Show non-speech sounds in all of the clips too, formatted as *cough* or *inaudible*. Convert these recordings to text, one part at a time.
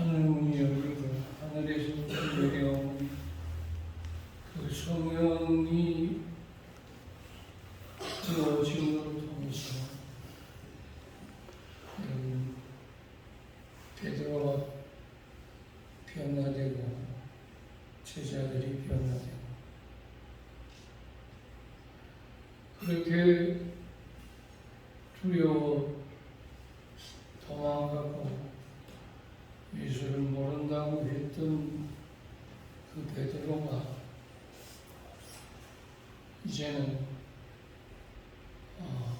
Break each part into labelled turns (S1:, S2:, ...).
S1: 하늘 문이 열리고 하늘에서 내려온 그 성령이 그 증거를 통해서 음, 베드로가 변화되고 제자들이 변화되고 그렇게 두려워 도망가고 예수를 모른다고 했던 그 베드로가 이제는 어,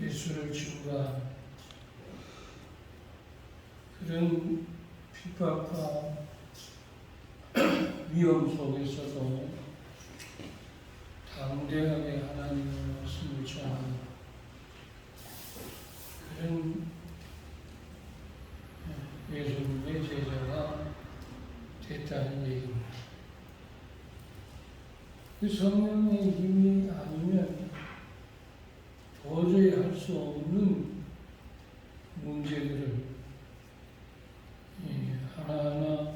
S1: 예수를 주가 그런 핍박과 위험 속에서도 담대하게 하나님의 말씀을 전하는 그런 예수님의 제자가 됐다는 얘기입니다. 그 성령의 힘이 아니면 도저히 할 수 없는 문제들을 이 하나하나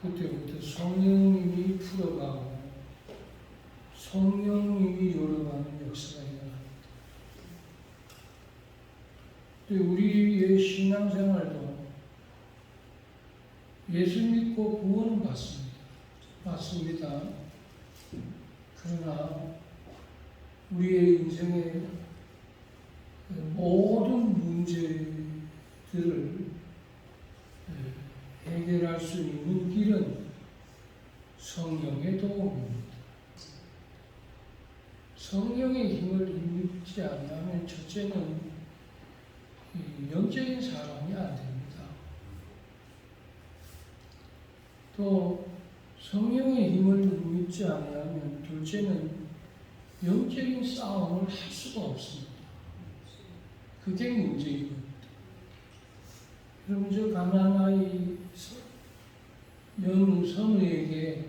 S1: 그때부터 성령님이 풀어가고 성령님이 열어가는 역사가 일어납니다. 또 우리의 신앙생활도 예수 믿고 구원은 받습니다. 받습니다. 그러나 우리의 인생의 모든 문제들을 해결할 수 있는 길은 성령의 도움입니다. 성령의 힘을 힘입지 않으면 첫째는 이 영적인 사람이 안 됩니다. 또 성령의 힘을 믿지 않으면 둘째는 영적인 싸움을 할 수가 없습니다. 그게 문제입니다. 여러분 저 가난아이 영성우에게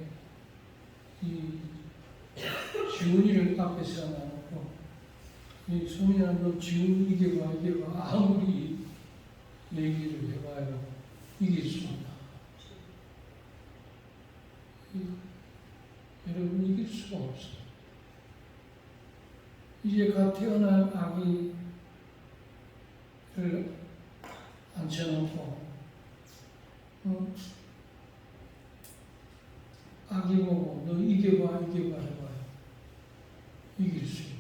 S1: 이 지훈이를 앞에 세워놓고 이 소민아 너 지훈 이게 봐 이게 봐 아무리 얘기를 해봐요 이길 수 없다. 여러분 이길 수가 없어요. 이제 갓 태어난 아기를 앉혀놓고 어? 아기 보고 너 이게 봐 이게 봐 해봐요. 이길 수 있고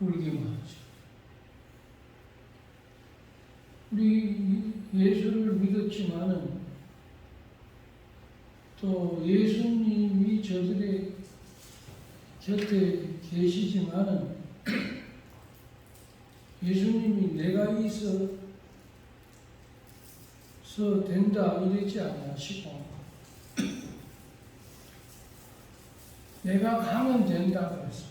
S1: 울기만 하지. 우리 예수를 믿었지만은 또 예수님이 저들의 곁에 계시지만은 예수님이 내가 있어 서 된다 않나 싶어. 내가 가면 된다 그랬어.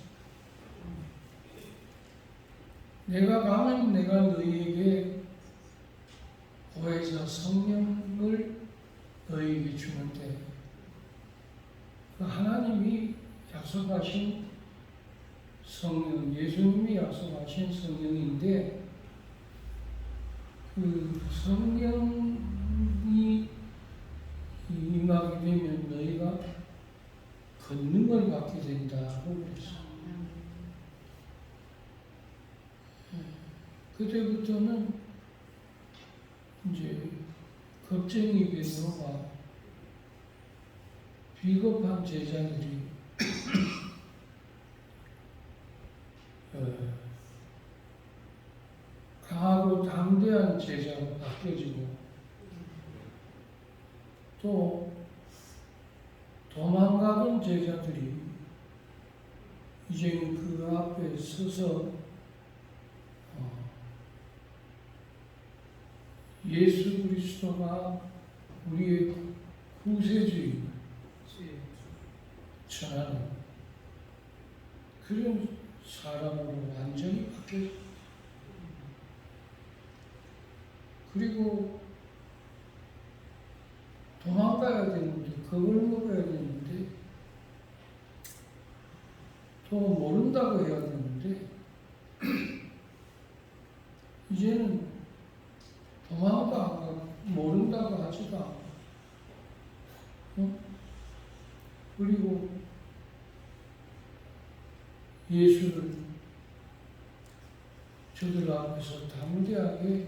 S1: 내가 가면 내가 너희에게 보혜사 성령을 너희에게 주는데 그 하나님이 약속하신 성령, 예수님이 약속하신 성령인데 그 성령이 임하게 되면 너희가 권능을 받게 된다고 그랬어. 그때부터는 이제 겁쟁이 베드로가 비겁한 제자들이 어, 강하고 담대한 제자로 바뀌어지고 또 도망가던 제자들이 이제 그 앞에 서서 어, 예수 그리스도가 우리의 구세주 임 전하는 그런 사람으로 완전히 바뀌었 그리고 도망가야 되는데 그걸 먹어야 되는데 또 모른다고 해야 되는데 *clears throat* 이제는 도망도 안 가고 모른다고 하지도 않고 어? 그리고 예수를 저들 앞에서 담대하게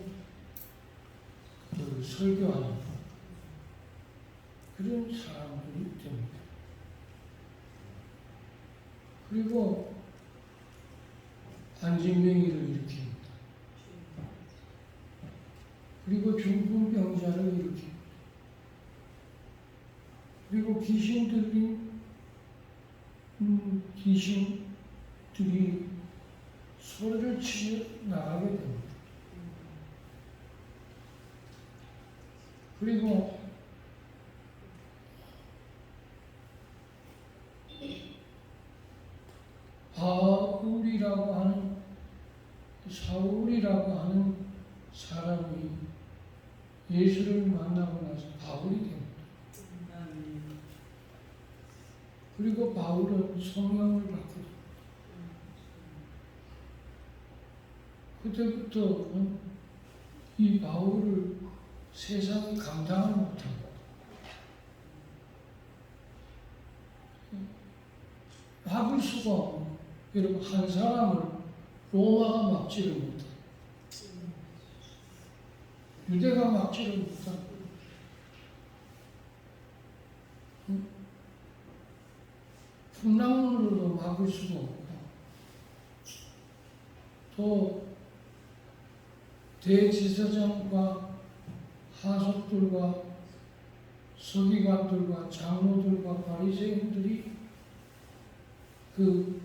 S1: 그 설교하는 그런 사람들이 됩니다. 그리고 안진명이를 일으킵니다. 그리고 중풍 병자를 일으킵니다. 그리고 귀신 들린 음, 귀신 들이 소리를 치며 나가게 됩니다. 그리고 바울이라고 하는 사울이라고 하는 사람이 예수를 만나고 나서 바울이 됩니다. 그리고 바울은 성령을 받거든요. 그때부터 이 바울을 세상이 감당을 못하고 막을 수가 없는 여러분 한 사람을 로마가 막지를 못해 유대가 막지를 못하고 풍랑으로도 막을 수가 없고 또 대지사장과 하석들과 서기관들과 장로들과 바리새인들이 그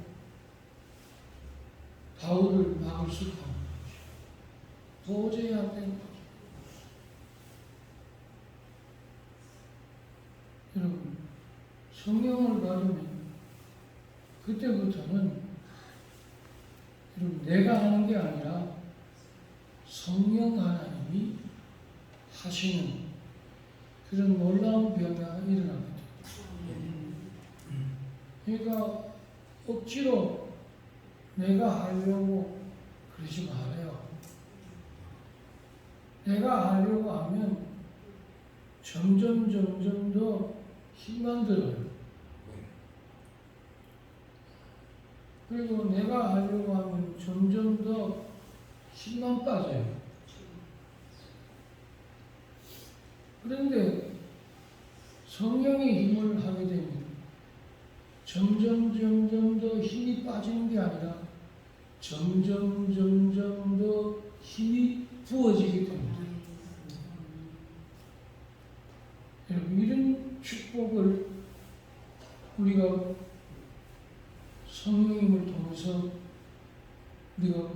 S1: 바울을 막을 수가 없는 거죠. 도저히 안 되는 거죠. 여러분, 성령을 받으면 그때부터는 여러분 내가 하는 게 아니라 성령 하나님이 하시는 그런 놀라운 변화가 일어납니다. 그러니까 억지로 내가 하려고 그러지 말아요. 내가 하려고 하면 점점 점점 더 힘만 들어요. 그리고 내가 하려고 하면 점점 더 힘만 빠져요. 그런데 성령의 힘을 하게 되면 점점 점점 더 힘이 빠지는 게 아니라 점점 점점 더 힘이 부어지게 됩니다. 여러분 이런 축복을 우리가 성령님을 통해서 우리가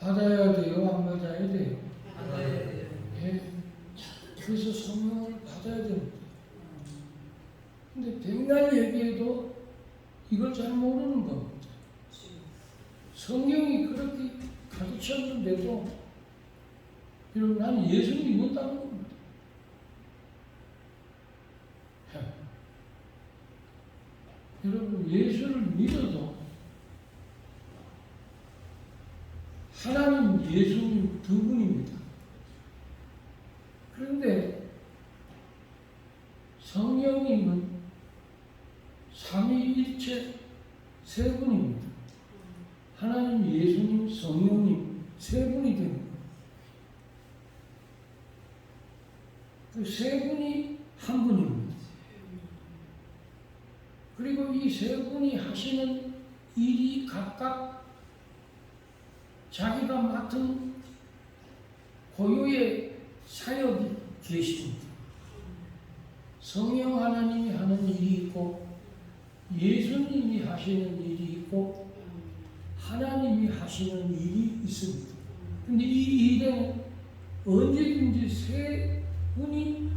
S1: 받아야 돼요, 안 받아야 돼요? 예. 그래서 성령을 받아야 됩니다. 근데 백날 얘기해도 이걸 잘 모르는 겁니다. 성경이 그렇게 가르쳤는데도 여러분 나는 예수를 믿었다는 겁니다. 예. 여러분 예수를 믿어도 하나님 예수님 두 분입니다. 그런데 성령님은 삼위일체 세 분입니다. 하나님, 예수님, 성령님 세 분이 됩니다. 그 세 분이 한 분입니다. 그리고 이세 분이 하시는 일이 각각 자기가 맡은 고유의 사역이 계십니다. 성령 하나님이 하는 일이 있고 예수님이 하시는 일이 있고 하나님이 하시는 일이 있습니다. 근데 이 일에 언제든지 세 분이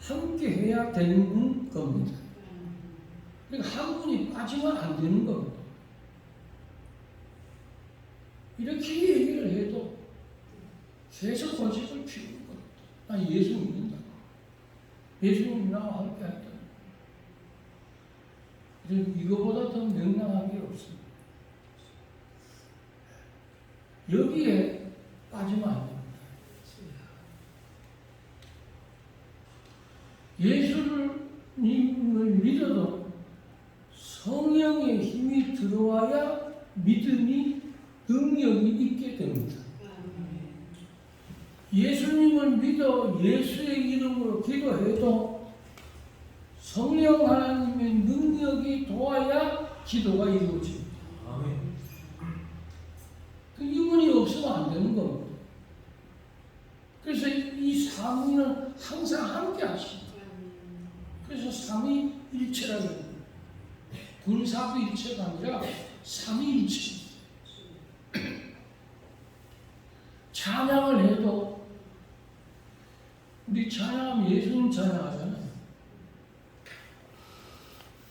S1: 함께 해야 되는 겁니다. 그러니까 한 분이 빠지면 안 되는 겁니다. 이렇게 얘기를 해도 세상 고집을 피우는 겁니다. 나 예수 믿는다. 예수 믿나와 함께 한다. 이거보다 더 명랑한 게 없습니다. 여기에 빠지면 안 됩니다. 예수를 믿어도 성령의 힘이 들어와야 믿음이 능력이 있게 됩니다. 예수님을 믿어 예수의 이름으로 기도해도 성령 하나님의 능력이 도와야 기도가 이루어집니다.
S2: 아멘.
S1: 그 이분이 없으면 안 되는 겁니다. 그래서 이 삼위는 항상 함께 하십니다. 그래서 삼위일체라고 군사부일체가 아니라 삼위일체. *clears throat* 찬양을 해도 우리 찬양하면 예수님 찬양하잖아요.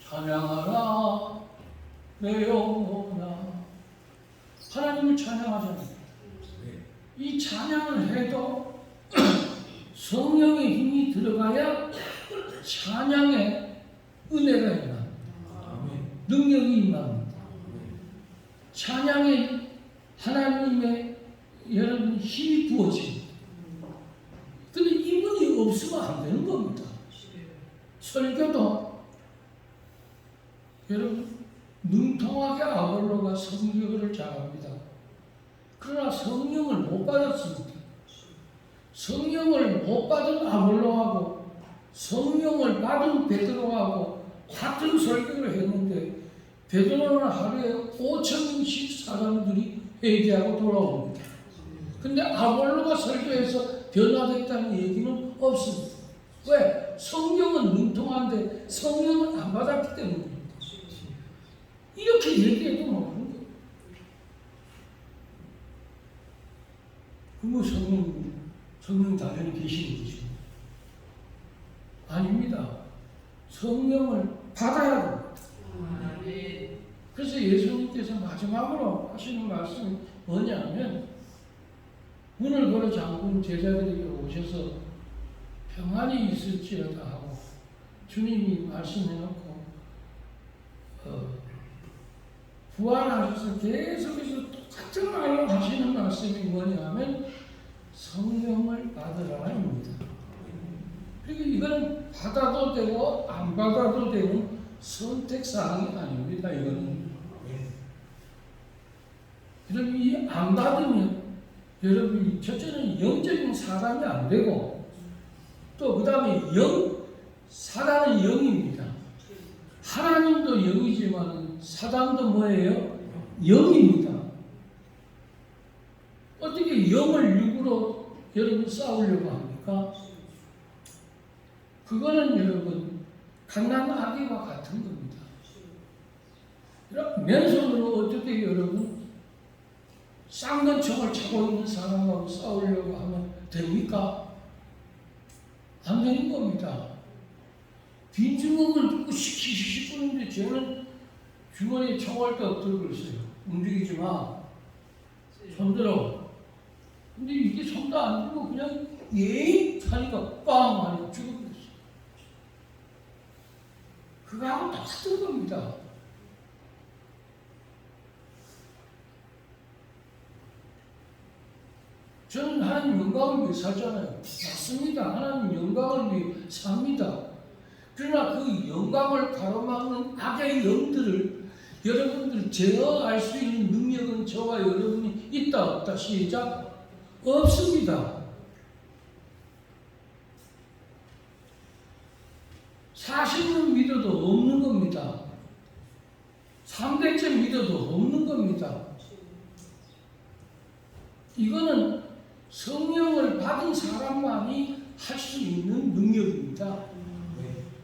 S1: 찬양하라 내 영혼아 하나님을 찬양하잖아요.
S2: 네.
S1: 이 찬양을 해도 *clears throat* 성령의 힘이 들어가야 찬양의 은혜가.
S2: 아멘.
S1: 능력이 임합니다. 찬양에 하나님의 여러분 힘이 부어집니다. 근데 이분이 없으면 안 되는 겁니다. 설교도 여러분 능통하게 아볼로가 성경을 잘합니다. 그러나 성령을 못 받았습니다. 성령을 못 받은 아볼로하고 성령을 받은 베드로하고 같은 설교를 했는데 베드로는 하루에 5천 명씩 사람들이 회개하고 돌아옵니다. 근데 아볼로가 설교해서 변화됐다는 얘기는 없습니다. 왜? 성경은 능통한데 성령은 안 받았기 때문입니다. 이렇게 얘기해도 모르는 거예요. 그뭐 성령, 성령 당연히 계시는 거죠. 아닙니다. 성령을 받아야 됩니다. 그래서 예수님께서 마지막으로 하시는 말씀이 뭐냐면 문을 걸어 잠근 제자들에게 오셔서 평안이 있을지어다 하고 주님이 말씀해놓고 어, 부활하셔서 계속해서 똑같은 말로 하시는 말씀이 뭐냐면 성령을 받으라입니다. 그리고 이거는 받아도 되고 안 받아도 되는 선택 사항이 아닙니다. 이거는 여러분 이안 받으면 여러분이 첫째는 영적인 사람이 안 되고 또 그 다음에 영 사단은 영입니다. 하나님도 영이지만 사단도 뭐예요? 영입니다. 어떻게 영을 육으로 여러분 싸우려고 합니까? 그거는 여러분 강난 아기와 같은 겁니다. 맨손으로 어떻게 여러분 쌍근 총을 차고 있는 사람하고 싸우려고 하면 됩니까? 안 되는 겁니다. 빈 주먹을 들고 시키시 씹는데 쟤는 주머니에 총알 도 들고 있어요. 움직이지 마. 손들어. 근데 이게 손도 안 들고 그냥 예잉 하니까 빵 하니까 죽어버렸어. 그거하고 똑같은 겁니다. 저는 하나님 영광을 위해 살잖아요. 맞습니다. 하나님 영광을 위해 삽니다. 그러나 그 영광을 가로막는 악의 영들을 여러분들 제어할 수 있는 능력은 저와 여러분이 있다 없다 시작 없습니다. 사실은 믿어도 없는 겁니다. 3대째 믿어도 없는 겁니다. 이거는 성령을 받은 사람만이 할 수 있는 능력입니다.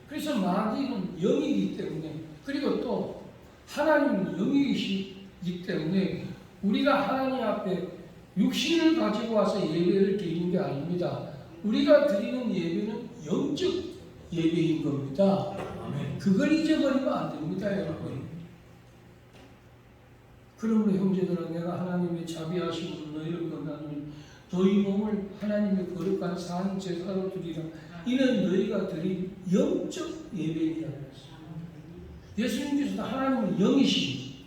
S1: 그래서 마귀는 영이기 때문에 그리고 또 하나님은 영이시기 때문에 우리가 하나님 앞에 육신을 가지고 와서 예배를 드리는 게 아닙니다. 우리가 드리는 예배는 영적 예배인 겁니다. 그걸 잊어버리면 안 됩니다, 여러분. 그러므로 형제들아 내가 하나님의 자비하심으로 너희를 건너는 너희 몸을 하나님의 거룩한 산 제사로 드리라. 이는 너희가 드린 영적 그랬어요. 예수님께서도 하나님은 영이시니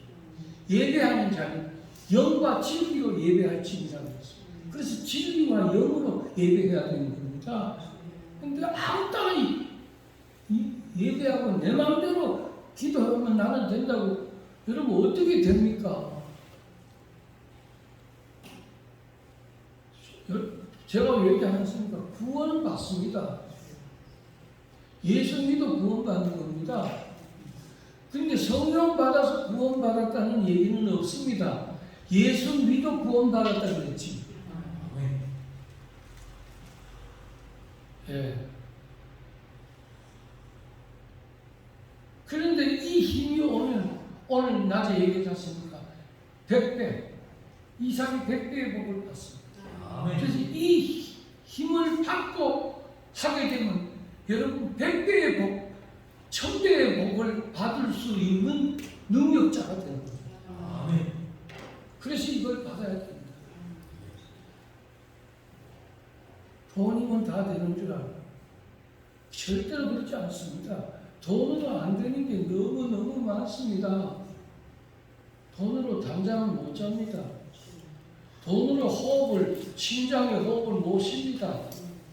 S1: 예배하는 자는 영과 진리로 예배할지니라 그랬어요. 그래서 진리와 영으로 예배해야 되는 겁니다. 근데 아무 따위 이- 예배하고 내 마음대로 기도하면 나는 된다고 여러분 어떻게 됩니까? 여- 제가 왜 얘기하겠습니까? 구원은 받습니다. 예수 믿어 구원 받는 겁니다. 근데 성령 받아서 구원 받았다는 얘기는 없습니다. 예수 믿어 구원 받았다 그랬지. 예. 그런데 이 힘이 오면 오늘 낮에 얘기하지 않습니까? 100배, 이삭이 100배의 복을 받습니다. 그래서 이 힘을 받고 하게 되면 여러분 100배의 복, 1000배의 복을 받을 수 있는 능력자가 되는 거죠. 그래서 이걸 받아야 됩니다. 돈이면 다 되는 줄 알아요. 절대로 그렇지 않습니다. 돈으로 안 되는 게 너무너무 많습니다. 돈으로 당장을 못 잡니다. 돈으로 호흡을, 심장의 호흡을 못 쉽니다.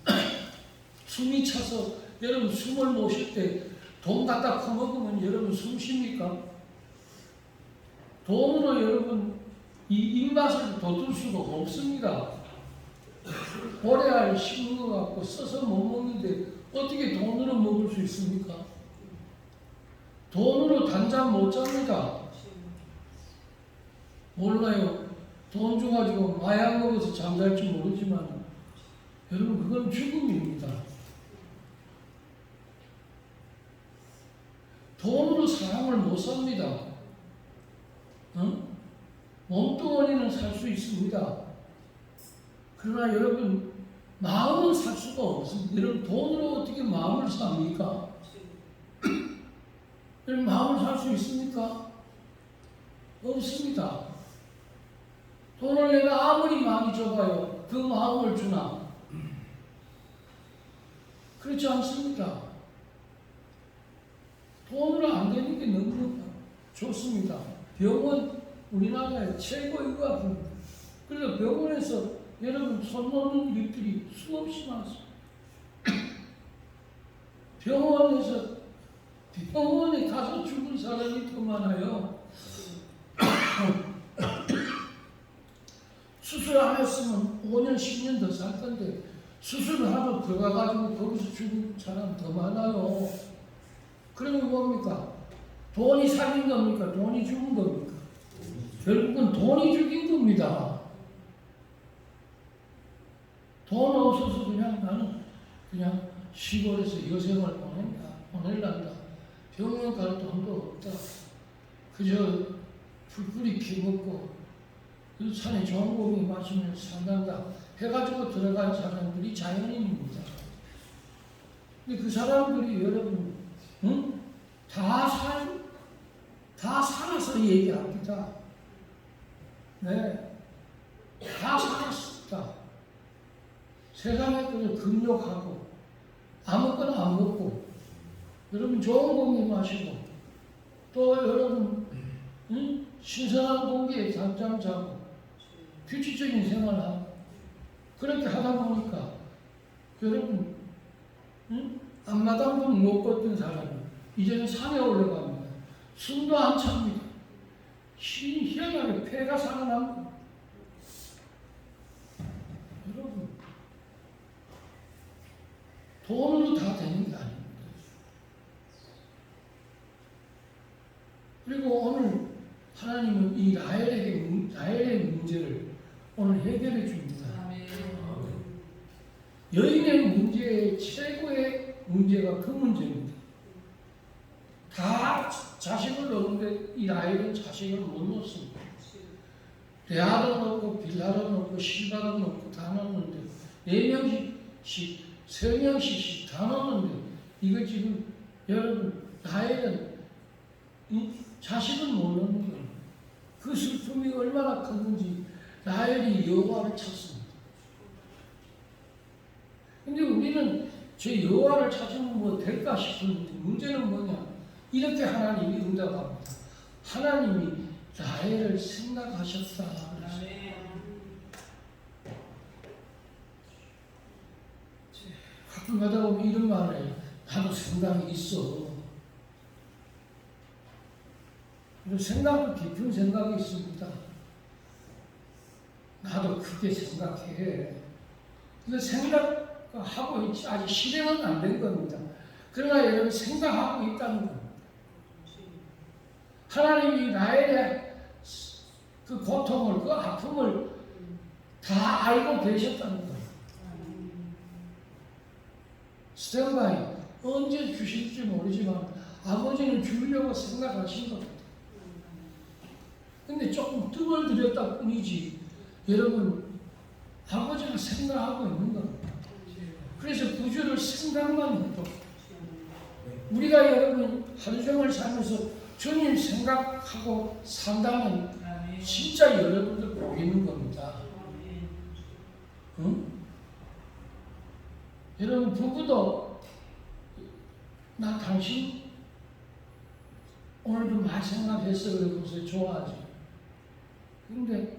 S1: *clears throat* 숨이 차서 여러분 숨을 못 쉴 때 돈 갖다 커먹으면 여러분 숨 쉽니까? 돈으로 여러분 이 입맛을 돋을 수가 없습니다. 오래알 씹는 것 같고 써서 못 먹는데 어떻게 돈으로 먹을 수 있습니까? 돈으로 단잠 못 잡니다. 몰라요. 돈 줘가지고 마약 먹어서 잠잘지 모르지만 여러분 그건 죽음입니다. 돈으로 사람을 못 삽니다. 어? 몸뚱어리는 살 수 있습니다. 그러나 여러분 마음은 살 수가 없습니다. 여러분 돈으로 어떻게 마음을 삽니까? 여러분 마음을 살 수 있습니까? 없습니다. 돈을 내가 아무리 많이 줘봐요. 그 마음을 주나? 그렇지 않습니다. 돈으로 안 되는 게 너무 좋습니다. 병원 우리나라의 최고 의과입니다. 그래서 병원에서 여러분 손 놓는 일들이 수없이 많습니다. *coughs* 병원에서 병원에 가서 죽은 사람이 더 많아요. *coughs* 수술 안 했으면 5년, 10년 더 살 건데 수술을 하고 들어가가지고 거기서 죽은 사람 더 많아요. 그러면 뭡니까? 돈이 살린 겁니까? 돈이 죽은 겁니까? 결국은 돈이 죽인 겁니다. 돈 없어서 그냥 나는 그냥 시골에서 여생을 보낸다, 보낼란다. 병원 갈 돈도 없다. 그저 풀뿌리 키먹고 그 산에 좋은 고기 마시면 산단다. 해가지고 들어간 사람들이 자연인입니다. 근데 그 사람들이 여러분, 응? 다 살, 다 살아서 얘기합니다. 네. 다 살았습니다. 세상에 그저 금욕하고, 아무거나 안 먹고, 여러분 좋은 공기 마시고, 또 여러분, 응? 신선한 공기에 잠잠 자고, 규칙적인 생활하고, 그렇게 하다 보니까, 여러분, 응? 앞마당도 못 걷던 사람이 이제는 산에 올라갑니다. 숨도 안 찹니다. 희- 희한하게 폐가 살아납니다. 여러분, 돈으로 다 되는 게. 그리고 오늘 하나님은 이 라헬에게, 문- 라헬의 문제를 오늘 해결해 줍니다. 여인의 문제의 최고의 문제가 그 문제입니다. 다 자식을 넣는데 이 라헬은 자식을 못 넣습니다. 레아도 넣고 빌라도 넣고 시바도 넣고 다 넣는데 네 명씩 세 명씩 다 넣는데 이거 지금 여러분 라헬은 이 자식은 못 넣는. 그 슬픔이 얼마나 컸는지 라헬이 여호와를 찾습니다. 근데 우리는 제 여호와를 찾으면 뭐 될까 싶은데 문제는 뭐냐? 이렇게 하나님이 응답합니다. 하나님이 라헬을 생각하셨다. 가끔 가다 보면 이런 말을. 나도 생각이 있어. 그리고 생각도 깊은 생각이 있습니다. 나도 크게 생각해. 근데 생각하고 있지 아직 실행은 안 된 겁니다. 그러나 여러분 생각하고 있다는 겁니다. 하나님이 대한 그 고통을, 그 아픔을 다 알고 계셨다는 거예요. 스탠바이 언제 주실지 모르지만 아버지는 주려고 생각하신 겁니다. 근데 조금 뜸을 들였다 뿐이지 여러분 아버지가 생각하고 있는 겁니다. 그래서 구주를 생각만 해도 우리가 여러분 하루 종일 살면서 주님 생각하고 산다면 진짜 여러분들 복 있는 겁니다. 응? 여러분 부부도 나 당신 오늘도 많이 생각했어 그러면서 좋아하지. 근데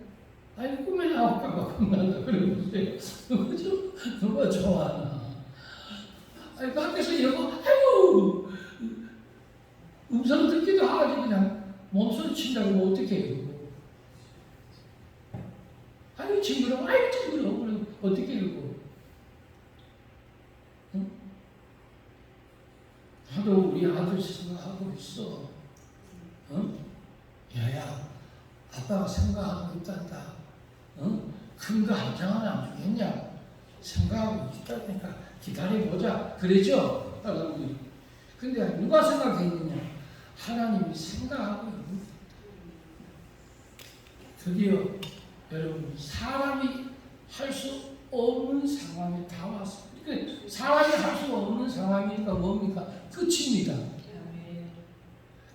S1: 아니 꿈에 나올까봐 겁난다 그러면서 누가 좀 누가 좋아하나? 아니 밖에서 여보 아유 음성 듣기도 하지 그냥 몸소리 친다고 어떻게 해요? 아유 징그러워 아유 징그러워 그럼 어떻게 해요? 응? 나도 우리 아들 생각하고 있어. 응? 아빠가 생각하고 있단다. 응? 큰거 한 장은 안 주겠냐? 생각하고 있다니까 기다려보자. 그러죠? 여러분들이. 근데 누가 생각했느냐? 하나님이 생각하고 있는. 드디어 여러분 사람이 할 수 없는 상황이 다 왔습니다. 그러니까 사람이 할 수 없는 상황이니까 뭡니까? 끝입니다.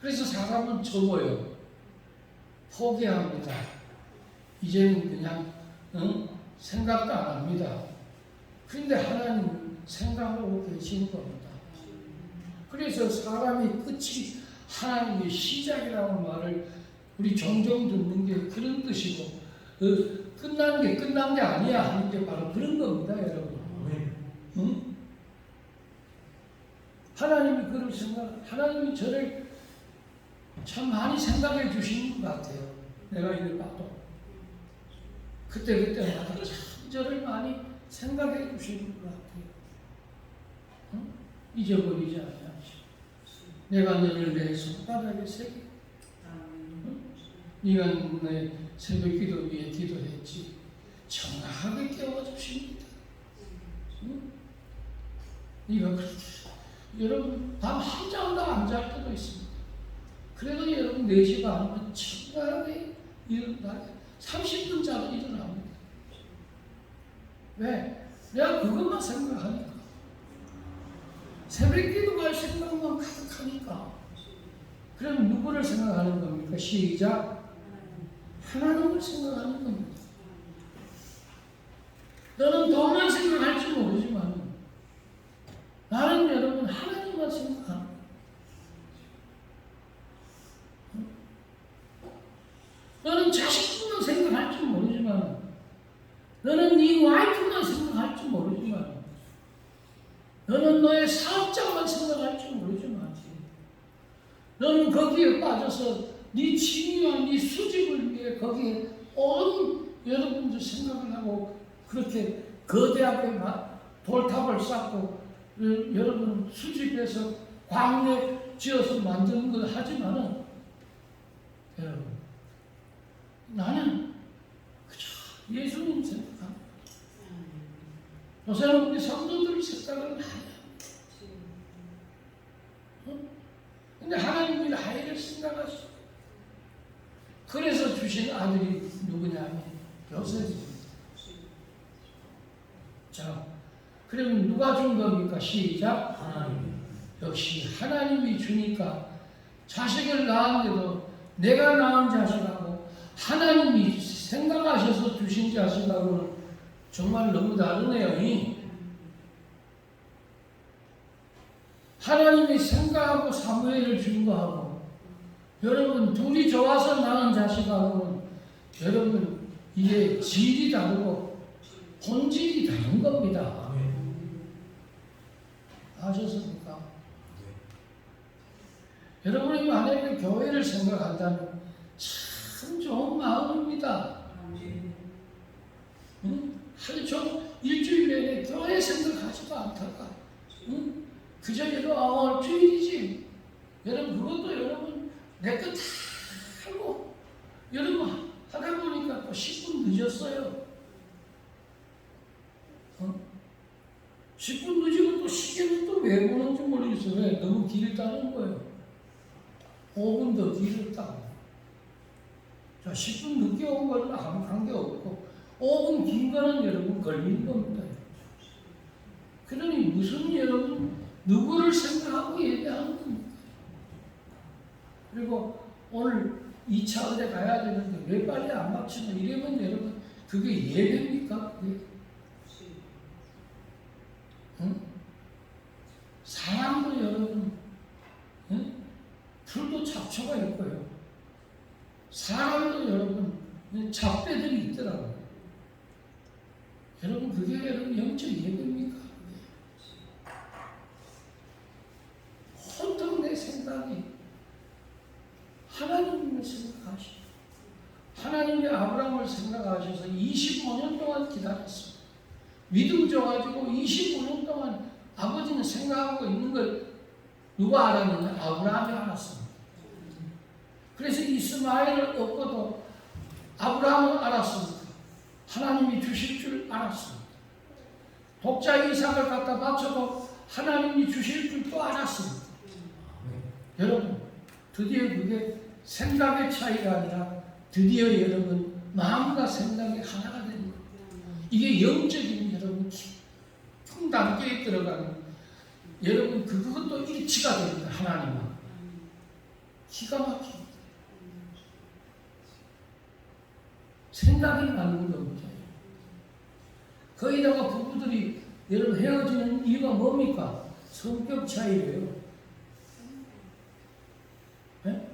S1: 그래서 사람은 접어요. 포기합니다. 이제는 그냥 응? 생각도 안 합니다. 그런데 하나님은 생각하고 계시는 겁니다. 그래서 사람이 끝이 하나님의 시작이라는 말을 우리 종종 듣는 게 그런 뜻이고 어, 끝난 게 끝난 게 아니야 하는 게 바로 그런 겁니다, 여러분. 응? 하나님이 그를 생각, 하나님이 저를 참 많이 생각해 주시는 것 같아요. 내가 이걸 봐도. 그때 그때마다 참 저를 많이 생각해 주시는 것 같아요. 응? 잊어버리지 않아야지. 내가 너를 내 손바닥에 새기. 네가 내 새벽 기도 위에 기도했지. 정확하게 깨워주십니다. 응? 네가 그렇게 여러분 밤한 잠도 안 잘 때도 있습니다. 그래도 여러분 4시 반이면 정확하게 일어나 30분 자도 일어납니다. 왜? 내가 그것만 생각하니까. 새벽 기도할 생각만 가득하니까. 그럼 누구를 생각하는 겁니까? 시작. 하나님을 생각하는 겁니다. 너는 돈만 생각할지 모르지만 나는 여러분 하나님만 생각하는 자식들만 생각할지 모르지만 너는 네 와이프만 생각할지 모르지만 너는 너의 사업장만 생각할지 모르지만 너는 거기에 빠져서 네 취미와 네 수집을 위해 거기에 온 여러분들 생각을 하고 그렇게 거대하게 막 돌탑을 쌓고 어, 여러분 수집해서 광내 지어서 만드는 걸 하지만은 여러분 나는 그저 예수님 생각합니다. 요새는 우리 성도들이 생각을 많이 합니다. 근데 하나님이 나이를 생각하시고 그래서 주신 아들이 누구냐면 요셉입니다. 자, 그러면 누가 준 겁니까? 시작.
S2: 하나님.
S1: 역시 하나님이 주니까 자식을 낳았는데도 내가 낳은 자식하고 하나님이 생각하셔서 주신 자식하고는 정말 너무 다르네요. 이. 하나님이 생각하고 사무엘을 준 거하고 여러분 둘이 좋아서 낳은 자식하고는 여러분 이게 질이 다르고 본질이 다른 겁니다. 아셨습니까? 여러분이 만약에 교회를 생각한다면 참 좋은 마음입니다. 응? 하루 종 일주일 내내 교회 생각하지도 않다가 응? 그저 여러분 아, 주일이지 여러분 그것도 여러분 내것다 하고 여러분 하다 보니까 또 10분 늦었어요. 어? 10분 늦으면 또 시계는 또 왜 보는지 모르겠어요. 왜? 너무 길을 따는 거예요. 5분 더 따고. 자, 10분 늦게 온 거는 아무 관계 없고, 5분 긴 거는 여러분 걸린 겁니다. 그러니 무슨 여러분, 누구를 생각하고 예배하는 겁니까? 그리고 오늘 2차 의대 가야 되는데 왜 빨리 안 막히나 이러면 여러분, 그게 예배입니까? 그게? 응? 사람도 여러분, 응? 풀도 잡초가 있고요. 사람도 여러분, 잡배들이 있더라고요. 여러분, 그게 여러분 영적 예배입니까? 혼통 내 생각이 하나님을 생각하시고, 하나님이 아브라함을 생각하셔서 25년 동안 기다렸습니다. 믿음 줘가지고 25년 동안 아버지는 생각하고 있는 걸 누가 알았느냐? 아브라함이 알았습니다. 그래서 이스마엘을 얻고도 아브라함은 알았습니다. 하나님이 주실 줄 알았습니다. 독자 이삭을 갖다 바쳐도 하나님이 주실 줄도 알았습니다. 여러분, 드디어 그게 생각의 차이가 아니라 드디어 여러분 마음과 생각이 하나가 거예요. 이게 영적인 여러분 깊은 단계에 들어가는 여러분 그것도 일치가 됩니다 하나님과 기가 막힙니다. 생각이 맞는 겁니다. 거기다가 부부들이 여러분 헤어지는 이유가 뭡니까? 성격 차이래요. 네?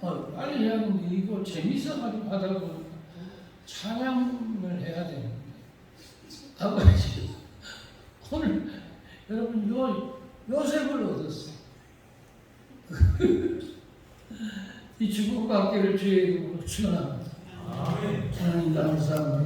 S1: 어, 빨리 해야 하는데 이거 재밌어가지고 하다 보니까 찬양을 해야 되는데 아버지 오늘 여러분 요 요셉을 얻었어요. *laughs* 이 죽음과 함께를 주의 이름으로 축원합니다. 하나님 감사합니다.